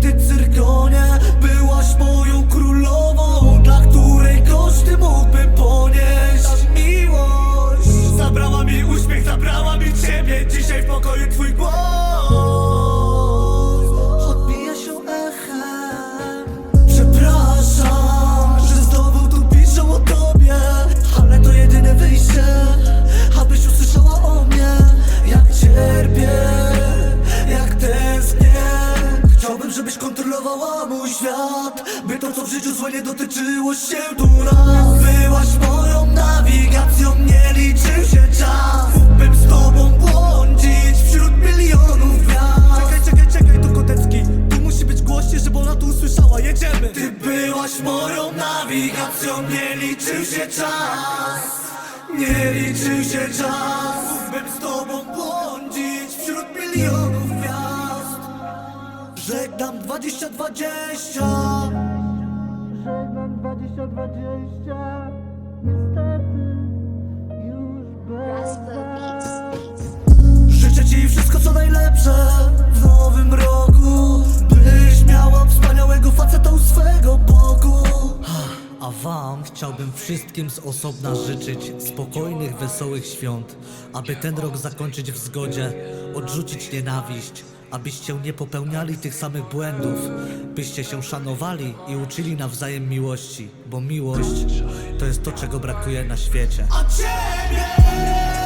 Ty cyrkonie byłaś moją królową Dla której koszty mógłbym ponieść. Miłość. Zabrała mi uśmiech, zabrała mi ciebie. Dzisiaj w pokoju twój głos. Kontrolowała mój świat By to, co w życiu złe nie dotyczyło się tu nas. Byłaś moją nawigacją, nie liczył się czas. Mógłbym z tobą błądzić wśród milionów gwiazd. Czekaj, czekaj, czekaj, to kotecki. Tu musi być głośniej, żeby ona tu usłyszała, jedziemy. Ty byłaś moją nawigacją, nie liczył się czas. Nie liczył się czas dam 20 20 Żegnam 20 20 Niestety już bez Życzę ci wszystko co najlepsze w nowym roku Byś miała wspaniałego faceta u swego boku. A wam chciałbym wszystkim z osobna życzyć spokojnych, wesołych świąt, aby ten rok zakończyć w zgodzie, odrzucić nienawiść, abyście nie popełniali tych samych błędów, byście się szanowali i uczyli nawzajem miłości, bo miłość to jest to, czego brakuje na świecie. A ciebie